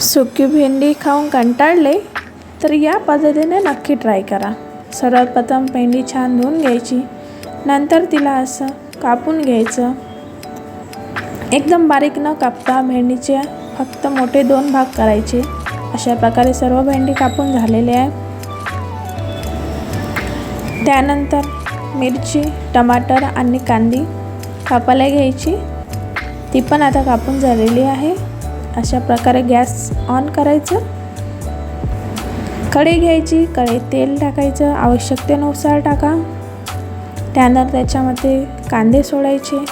सुकी भेंडी खाऊन कंटाळले तर या पद्धतीने नक्की ट्राय करा. सर्वात प्रथम भेंडी छान धुवून घ्यायची. नंतर तिला असं कापून घ्यायचं. एकदम बारीक न कापता भेंडीचे फक्त मोठे दोन भाग करायचे. अशा प्रकारे सर्व भेंडी कापून झालेले आहे. त्यानंतर मिरची टमाटर आणि कांदी कापायला घ्यायची. ती पण आता कापून झालेली आहे. अशा प्रकारे गॅस ऑन करायचं. कढई घ्यायची कढईत तेल टाकायचं आवश्यकतेनुसार टाका. त्यानंतर त्याच्यामध्ये कांदे सोडायचे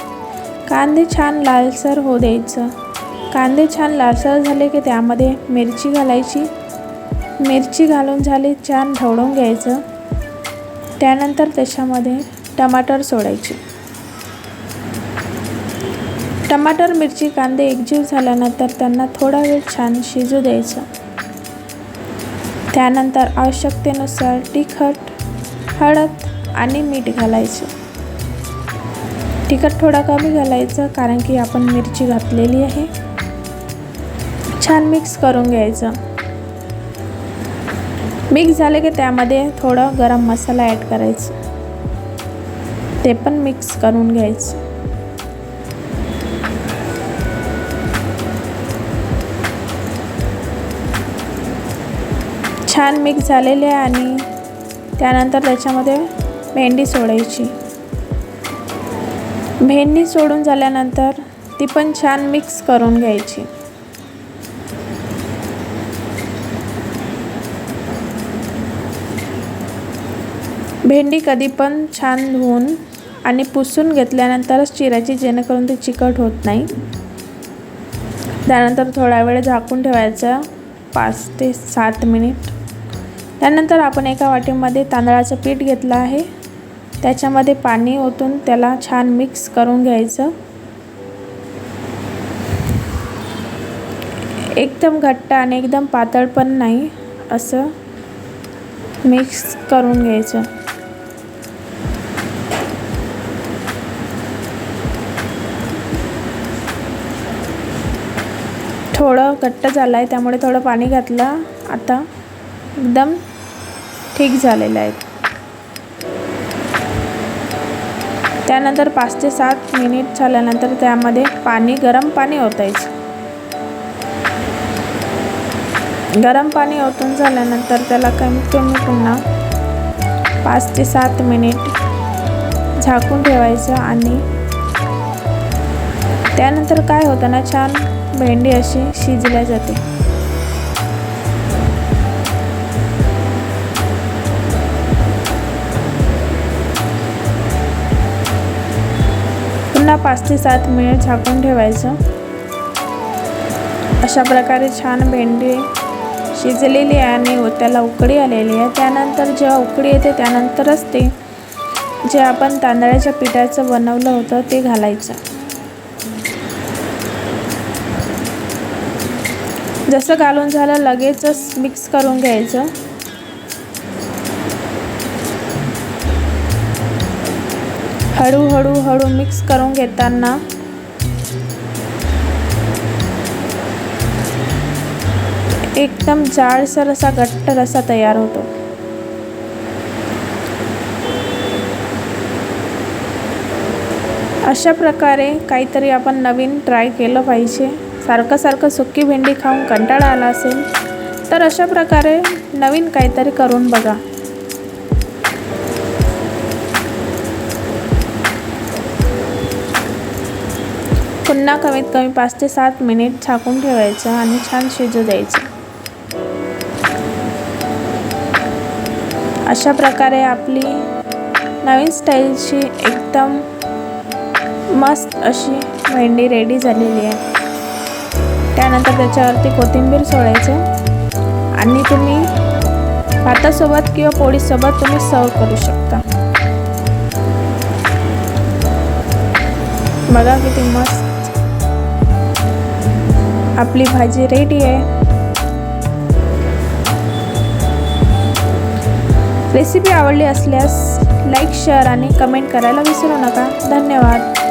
कांदे छान लालसर होऊ द्यायचं. कांदे छान लालसर झाले की त्यामध्ये मिरची घालायची. मिरची घालून झाली छान ढवळून घ्यायचं. त्यानंतर त्याच्यामध्ये टमाटर सोडायचे टमाटर मिरची कांदे एकजीव झाल्यानंतर त्यांना थोडा वेळ छान शिजू द्यायचं. त्यानंतर आवश्यकतेनुसार तिखट हळद आणि मीठ घालायचं. तिखट थोडा कमी घालायचं कारण की आपण मिरची घातलेली आहे. छान मिक्स करून घ्यायचं. मिक्स झाले की त्यामध्ये थोडं गरम मसाला ॲड करायचं. ते पण मिक्स करून घ्यायचं. छान मिक्स झालेले आहे आणि त्यानंतर त्याच्यामध्ये भेंडी सोडायची. भेंडी सोडून झाल्यानंतर ती पण छान मिक्स करून घ्यायची. भेंडी कधी पण छान धुवून आणि पुसून घेतल्यानंतरच चिरायची जेणेकरून ती चिकट होत नाही. त्यानंतर थोडा वेळ झाकून ठेवायचा पाच ते सात मिनिट. त्यानंतर आपण एका वाटीमध्ये तांदळाचं पीठ घेतलं आहे. त्याच्यामध्ये पाणी ओतून त्याला छान मिक्स करून घ्यायचं. एकदम घट्ट आणि एकदम पातळ पण नाही असं मिक्स करून घ्यायचं. थोडं घट्ट झालं आहे त्यामुळे थोडं पाणी घातलं. आता एकदम ठीक झालेले आहेत. त्यानंतर पाच ते सात मिनिट झाल्यानंतर त्यामध्ये पाणी गरम पाणी ओतायचं. गरम पाणी ओतून झाल्यानंतर त्याला कमीत कमी पुन्हा पाच ते सात मिनिट झाकून ठेवायचं आणि त्यानंतर काय होतं ना छान भेंडी अशी शिजल्या जाते. पाच ते सात मिनिट झाकून ठेवायचं. अशा प्रकारे छान भेंडी शिजलेली आहे आणि त्याला उकडी आलेली आहे. त्यानंतर जेव्हा उकडी येते त्यानंतरच ते जे आपण तांदळाच्या पिठाचं बनवलं होतं ते घालायचं. जसं घालून झालं लगेचच मिक्स करून घ्यायचं. हळूहळू हळू मिक्स करून घेताना एकदम जाडसर असा घट्ट रसा तयार होतो. अशा प्रकारे काहीतरी आपण नवीन ट्राय केलं पाहिजे. सारखं सारखं सुकी भेंडी खाऊन कंटाळा आला असेल तर अशा प्रकारे नवीन काहीतरी करून बघा. पुन्हा कमीत कमी पाच ते सात मिनिट झाकून ठेवायचं आणि छान शिजू द्यायचं. अशा प्रकारे आपली नवीन स्टाईलची एकदम मस्त अशी भेंडी रेडी झालेली आहे. त्यानंतर त्याच्यावरती कोथिंबीर सोडायचं आणि तुम्ही भातासोबत किंवा पोळीसोबत तुम्ही सर्व करू शकता. बघा किती मस्त आपली भाजी रेडी आहे. रेसिपी आवडली असल्यास लाईक शेअर आणि कमेंट करायला विसरू नका. धन्यवाद.